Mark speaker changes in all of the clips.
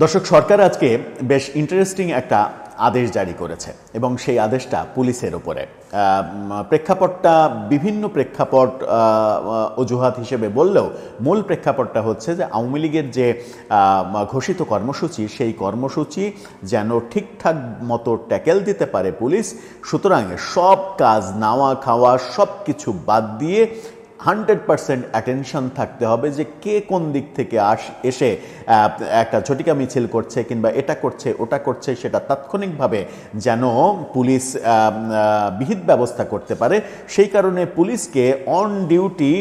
Speaker 1: দর্শক, সরকার আজকে বেশ ইন্টারেস্টিং একটা আদেশ জারি করেছে এবং সেই আদেশটা পুলিশের ওপরে। প্রেক্ষাপটটা বিভিন্ন প্রেক্ষাপট অজুহাত হিসেবে বললেও মূল প্রেক্ষাপটটা হচ্ছে যে আওয়ামী লীগের যে ঘোষিত কর্মসূচি, সেই কর্মসূচি যেন ঠিকঠাক মতো ট্যাকেল দিতে পারে পুলিশ, সুতরাং সব কাজ নাওয়া খাওয়া সব কিছু বাদ দিয়ে হান্ড্রেড পার্সেন্ট অ্যাটেনশন থাকতে হবে যে কে কোন দিক থেকে আস, এসে একটা ঝটিকা মিছিল করছে কিংবা এটা করছে, ওটা করছে, সেটা তাৎক্ষণিকভাবে যেন পুলিশ বিহিত ব্যবস্থা করতে পারে। সেই কারণে পুলিশকে অন ডিউটি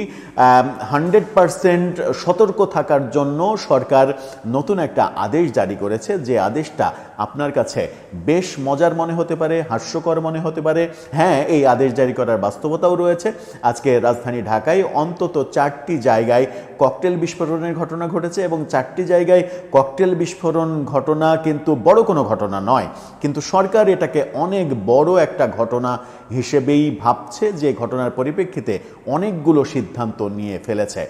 Speaker 1: হান্ড্রেড পার্সেন্ট সতর্ক থাকার জন্য সরকার নতুন একটা আদেশ জারি করেছে। যে আদেশটা আপনার কাছে বেশ মজার মনে হতে পারে, হাস্যকর মনে হতে পারে। হ্যাঁ এই আদেশ জারি করার বাস্তবতাও রয়েছে। আজকে রাজধানী ঢাকায় অন্তত চারটি জায়গায় ককটেল বিস্ফোরণের ঘটনা ঘটেছে এবং চারটি জায়গায় ককটেল বিস্ফোরণ ঘটনা কিন্তু বড় কোনো ঘটনা নয়। কিন্তু সরকার এটাকে অনেক বড় একটা ঘটনা হিসেবেই ভাবছে যে ঘটনার পরিপ্রেক্ষিতে অনেকগুলো সিদ্ধান্ত নিয়ে ফেলেছে।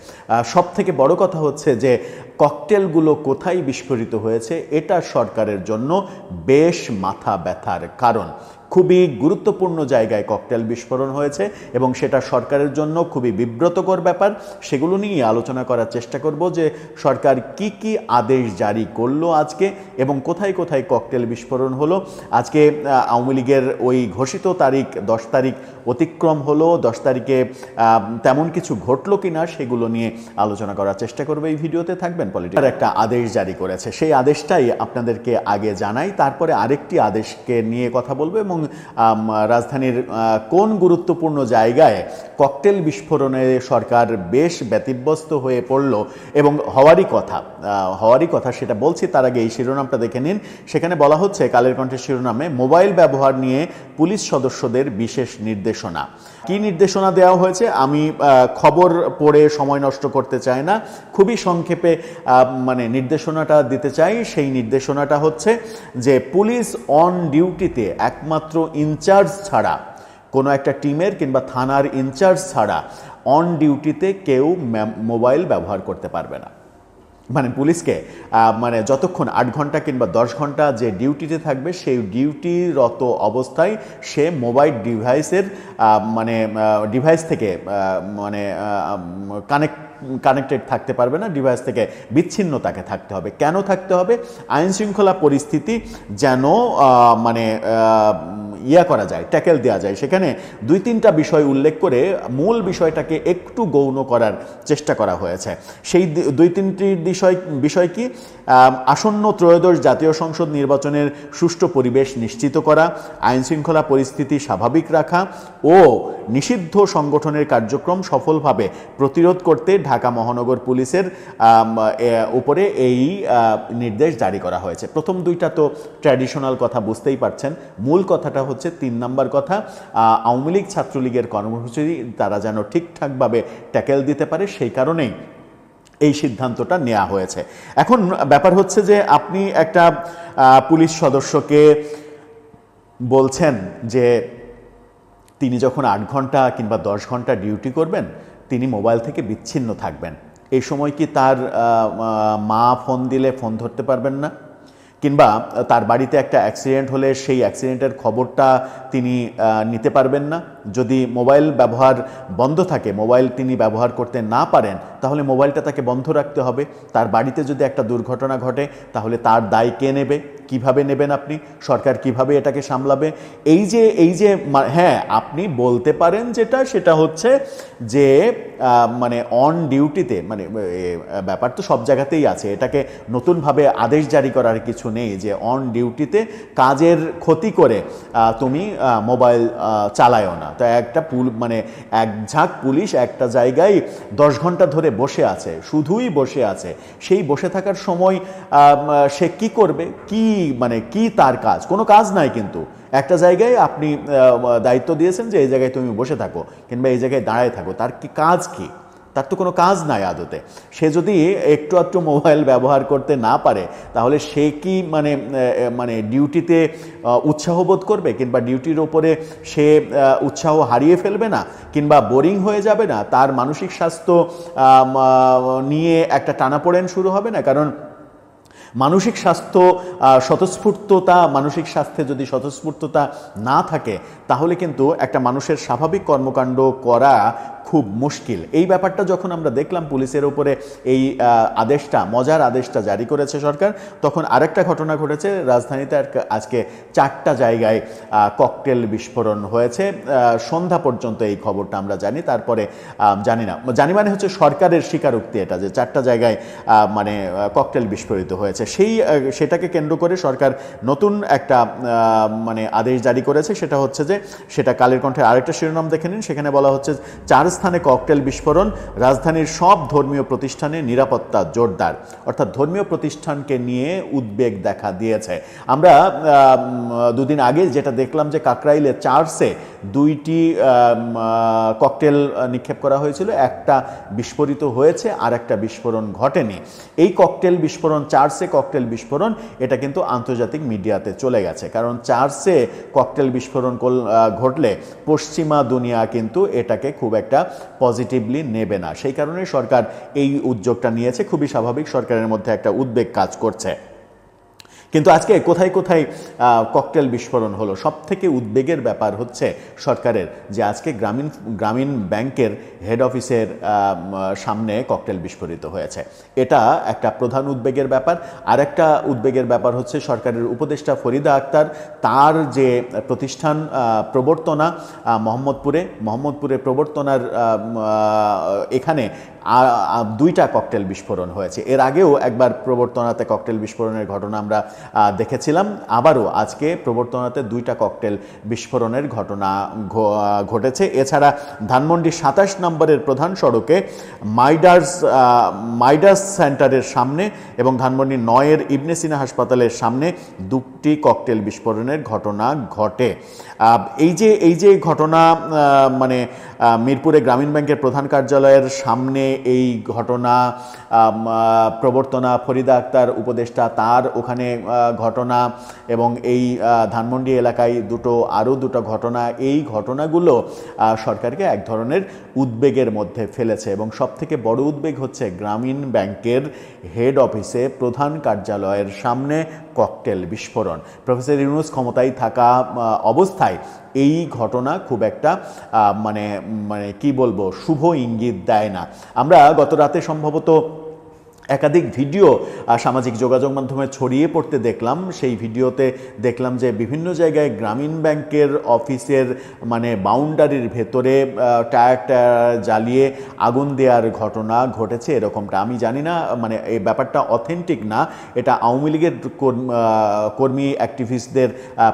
Speaker 1: সব থেকে বড় কথা হচ্ছে যে ককটেলগুলো কোথায় বিস্ফোরিত হয়েছে এটা সরকারের জন্য বেশ মাথা ব্যথার কারণ। খুবই গুরুত্বপূর্ণ জায়গায় ককটেল বিস্ফোরণ হয়েছে এবং সেটা সরকারের জন্য খুবই বিব্রতকর ব্যাপার। সেগুলো নিয়ে আলোচনা করার চেষ্টা করব যে সরকার কি কি আদেশ জারি করল আজকে এবং কোথায় কোথায় ককটেল বিস্ফোরণ হলো। আজকে আওয়ামী লীগের ওই ঘোষিত তারিখ দশ তারিখ অতিক্রম হলো। দশ তারিখে তেমন কিছু ঘটলো কিনা সেগুলো নিয়ে আলোচনা করার চেষ্টা করবে এই ভিডিওতে। থাকবেন পলিটিকার একটা আদেশ জারি করেছে। সেই আদেশটাই আপনাদেরকে আগে জানাই। তারপরে আরেকটি আদেশকে নিয়ে কথা বলব এবং রাজধানীর কোন গুরুত্বপূর্ণ জায়গায় ককটেল বিস্ফোরণে সরকার বেশ ব্যতিব্যস্ত হয়ে পড়ল? এবং হওয়ারই কথা হওয়ারই কথা সেটা বলছি, তার আগে এই শিরোনামটা দেখে নিন। সেখানে বলা হচ্ছে, কালের কণ্ঠের শিরোনামে, মোবাইল ব্যবহার নিয়ে পুলিশ সদস্যদের বিশেষ নির্দেশনা। কি নির্দেশনা দেওয়া হয়েছে? আমি খবর পড়ে সময় নষ্ট করতে চাই না। খুবই সংক্ষেপে মানে নির্দেশনাটা দিতে চাই। সেই নির্দেশনাটা হচ্ছে যে, পুলিশ অন ডিউটিতে একমাত্র ইনচার্জ ছাড়া, কোনো একটা টিমের কিংবা থানার ইনচার্জ ছাড়া অন ডিউটিতে কেউ মোবাইল ব্যবহার করতে পারবে না। মানে পুলিশকে মানে যতক্ষণ আট ঘণ্টা কিংবা দশ ঘণ্টা যে ডিউটিতে থাকবে, সেই ডিউটিরত অবস্থায় সে মোবাইল ডিভাইসের মানে ডিভাইস থেকে মানে কানেক্ট, কানেক্টেড থাকতে পারবে না, ডিভাইস থেকে বিচ্ছিন্ন তাকে থাকতে হবে। কেন থাকতে হবে? আইন শৃঙ্খলা পরিস্থিতি যেন মানে ইয়া করা যায়, ট্যাকেল দেওয়া যায়। সেখানে দুই তিনটা বিষয় উল্লেখ করে মূল বিষয়টাকে একটু গৌণ করার চেষ্টা করা হয়েছে। সেই দুই তিনটি বিষয় বিষয় কি? আসন্ন ত্রয়োদশ জাতীয় সংসদ নির্বাচনের সুষ্ঠু পরিবেশ নিশ্চিত করা আইন শৃঙ্খলা পরিস্থিতি স্বাভাবিক রাখা ও নিষিদ্ধ সংগঠনের কার্যক্রম সফলভাবে প্রতিরোধ করতে ঢাকা মহানগর পুলিশের উপরে এই নির্দেশ জারি করা হয়েছে। প্রথম দুইটা তো ট্র্যাডিশনাল কথা বুঝতেই পারছেন। মূল কথাটা হচ্ছে তিন নাম্বার কথা আওয়ামী লীগ ছাত্রলীগের কর্মসূচি তারা যেন ঠিকঠাকভাবে ট্যাকেল দিতে পারে, সেই কারণেই এই সিদ্ধান্তটা নেওয়া হয়েছে। এখন ব্যাপার হচ্ছে যে আপনি একটা পুলিশ সদস্যকে বলছেন যে তিনি যখন আট ঘণ্টা কিংবা দশ ঘণ্টা ডিউটি করবেন, তিনি মোবাইল থেকে বিচ্ছিন্ন থাকবেন। এই সময় কি তার মা ফোন দিলে ফোন ধরতে পারবেন না? কিংবা তার বাড়িতে একটা অ্যাক্সিডেন্ট হলে সেই অ্যাক্সিডেন্টের খবরটা তিনি নিতে পারবেন না। যদি মোবাইল ব্যবহার বন্ধ থাকে, মোবাইল তিনি ব্যবহার করতে না পারেন, তাহলে মোবাইলটা তাকে বন্ধ রাখতে হবে। তার বাড়িতে যদি একটা দুর্ঘটনা ঘটে, তাহলে তার দায় কে নেবে? কীভাবে নেবেন আপনি? সরকার কীভাবে এটাকে সামলাবে? এই যে এই যে হ্যাঁ আপনি বলতে পারেন যেটা, সেটা হচ্ছে যে মানে অন ডিউটিতে মানে ব্যাপার তো সব জায়গাতেই আছে। এটাকে নতুনভাবে আদেশ জারি করার কিছু নেই যে অন ডিউটিতে কাজের ক্ষতি করে তুমি মোবাইল চালায়ও না। তো একটা পুল মানে এক ঝাঁক পুলিশ একটা জায়গায় দশ ঘণ্টা ধরে বসে আছে, শুধুই বসে আছে। সেই বসে থাকার সময় সে কি করবে? কি মানে কি তার কাজ? কোনো কাজ নাই কিন্তু। একটা জায়গায় আপনি দায়িত্ব দিয়েছেন যে এই জায়গায় তুমি বসে থাকো কিংবা এই জায়গায় দাঁড়ায় থাকো। তার কি কাজ কি? তার তো কোনো কাজ নাই আদতে। সে যদি একটু একটু মোবাইল ব্যবহার করতে না পারে, তাহলে সে কি মানে মানে ডিউটিতে উৎসাহ বোধ করবে? কিংবা ডিউটির ওপরে সে উৎসাহ হারিয়ে ফেলবে না? কিংবা বোরিং হয়ে যাবে না? তার মানসিক স্বাস্থ্য নিয়ে একটা টানাপোড়েন শুরু হবে না? কারণ মানসিক স্বাস্থ্য স্বতঃস্ফূর্ততা, মানসিক স্বাস্থ্যে যদি স্বতঃস্ফূর্ততা না থাকে, তাহলে কিন্তু একটা মানুষের স্বাভাবিক কর্মকাণ্ড করা খুব মুশকিল। এই ব্যাপারটা যখন আমরা দেখলাম পুলিশের উপরে এই আদেশটা, মজার আদেশটা জারি করেছে সরকার, তখন আরেকটা ঘটনা ঘটেছে। রাজধানীতে আজকে চারটা জায়গায় ককটেল বিস্ফোরণ হয়েছে। সন্ধ্যা পর্যন্ত এই খবরটা আমরা জানি। তারপরে জানি না। জানি মানে হচ্ছে সরকারের স্বীকারোক্তি এটা যে চারটা জায়গায় মানে ককটেল বিস্ফোরিত হয়েছে। সেই সেটাকে কেন্দ্র করে সরকার নতুন একটা মানে আদেশ জারি করেছে। সেটা হচ্ছে যে, সেটা কালের কণ্ঠের আরেকটা শিরোনাম দেখে নিন। সেখানে বলা হচ্ছে, চার স্থানে ককটেল বিস্ফোরণ, রাজধানীর সব ধর্মীয় প্রতিষ্ঠানে নিরাপত্তা জোরদার। অর্থাৎ ধর্মীয় প্রতিষ্ঠানকে নিয়ে উদ্বেগ দেখা দিয়েছে। আমরা দুদিন আগে যেটা দেখলাম যে কাকরাইলে চার্চে দুইটি ককটেল নিক্ষেপ করা হয়েছিল। একটা বিস্ফোরিত হয়েছে আর একটা বিস্ফোরণ ঘটেনি। এই ককটেল বিস্ফোরণ চার্চে ককটেল বিস্ফোরণ, এটা কিন্তু আন্তর্জাতিক মিডিয়াতে চলে গেছে। কারণ চার্চে ককটেল বিস্ফোরণ ঘটলে পশ্চিমা দুনিয়া কিন্তু এটাকে খুব একটা পজিটিভলি নেবে না। সেই কারণে সরকার এই উদ্যোগটা নিয়েছে। খুবই স্বাভাবিক সরকারের মধ্যে একটা উদ্বেগ কাজ করছে। কিন্তু আজকে কোথায় কোথায় ককটেল বিস্ফোরণ হলো? সব থেকে উদ্বেগের ব্যাপার হচ্ছে সরকারের যে আজকে গ্রামীণ গ্রামীণ ব্যাংকের হেড অফিসের সামনে ককটেল বিস্ফোরিত হয়েছে। এটা একটা প্রধান উদ্বেগের ব্যাপার। আরেকটা উদ্বেগের ব্যাপার হচ্ছে সরকারের উপদেষ্টা ফরিদা আক্তার, তার যে প্রতিষ্ঠান প্রবর্তনা মোহাম্মদপুরে মোহাম্মদপুরে প্রবর্তনার এখানে দুইটা ককটেল বিস্ফোরণ হয়েছে। এর আগেও একবার প্রবর্তনাতে ককটেল বিস্ফোরণের ঘটনা আমরা দেখেছিলাম। আবারও আজকে প্রবর্তনাতে দুইটা ককটেল বিস্ফোরণের ঘটনা ঘটেছে। এছাড়া ধানমন্ডি সাতাশ নম্বরের প্রধান সড়কে মাইডার্স মাইডার্স সেন্টারের সামনে এবং ধানমন্ডি নয়ের ইবনে সিনা হাসপাতালের সামনে দুটি ককটেল বিস্ফোরণের ঘটনা ঘটে। এই যে এই যে ঘটনা মানে মিরপুরে গ্রামীণ ব্যাংকের প্রধান কার্যালয়ের সামনে এই ঘটনা প্রবর্তনা ফরিদা আক্তার উপদেষ্টা তার ওখানে ঘটনা এবং এই ধানমন্ডি এলাকায় দুটো, আরও দুটো ঘটনা। এই ঘটনাগুলো সরকারকে এক ধরনের উদ্বেগের মধ্যে ফেলেছে এবং সবথেকে বড় উদ্বেগ হচ্ছে গ্রামীণ ব্যাংকের হেড অফিসে প্রধান কার্যালয়ের সামনে ককটেল বিস্ফোরণ। প্রফেসর ইউনুস ক্ষমতায় থাকা অবস্থায় এই ঘটনা খুব একটা মানে মানে কি বলব, শুভ ইঙ্গিত দেয় না। আমরা গত রাতে সম্ভবত একাধিক ভিডিও সামাজিক যোগাযোগ মাধ্যমে ছড়িয়ে পড়তে দেখলাম। সেই ভিডিওতে দেখলাম যে বিভিন্ন জায়গায় গ্রামীণ ব্যাংকের অফিসের মানে বাউন্ডারির ভেতরে টায়ার টায়ার জ্বালিয়ে আগুন দেওয়ার ঘটনা ঘটেছে এরকমটা। আমি জানি না মানে এই ব্যাপারটা অথেন্টিক না, এটা আওয়ামী লীগের কর্ম- অ্যাক্টিভিস্টদের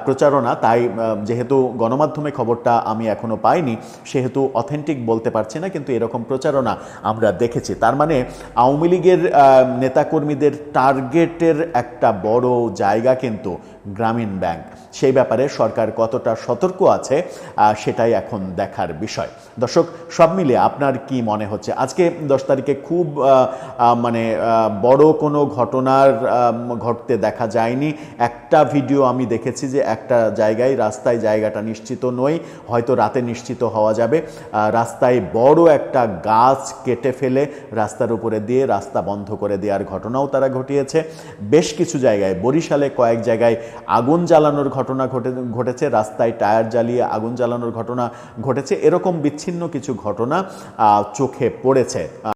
Speaker 1: প্রচারণা। তাই যেহেতু গণমাধ্যমে খবরটা আমি এখনও পাইনি, সেহেতু অথেন্টিক বলতে পারছি না, কিন্তু এরকম প্রচারণা আমরা দেখেছি। তার মানে আওয়ামী লীগের নেতাকর্মীদের টার্গেটের একটা বড় জায়গা কিন্তু গ্রামীণ ব্যাংক। সেই ব্যাপারে সরকার কতটা সতর্ক আছে সেটাই এখন দেখার বিষয়। দর্শক, সব মিলিয়ে আপনার কি মনে হচ্ছে? আজকে দশ তারিখে খুব মানে বড় কোনো ঘটনার ঘটতে দেখা যায়নি। একটা ভিডিও আমি দেখেছি যে একটা জায়গায় রাস্তায় জায়গাটা নিশ্চিত নই, হয়তো রাতে নিশ্চিত হওয়া যাবে। রাস্তায় বড় একটা গাছ কেটে ফেলে রাস্তার উপরে দিয়ে রাস্তা বন্ধ করে দেওয়ার ঘটনাও তারা ঘটিয়েছে। বেশ কিছু জায়গায়, বরিশালে কয়েক জায়গায় আগুন জ্বালানোর ঘটনা ঘটে, ঘটেছে, রাস্তায় টায়ার জ্বালিয়ে আগুন জ্বালানোর ঘটনা ঘটেছে, এরকম বিচ্ছিন্ন কিছু ঘটনা চোখে পড়েছে।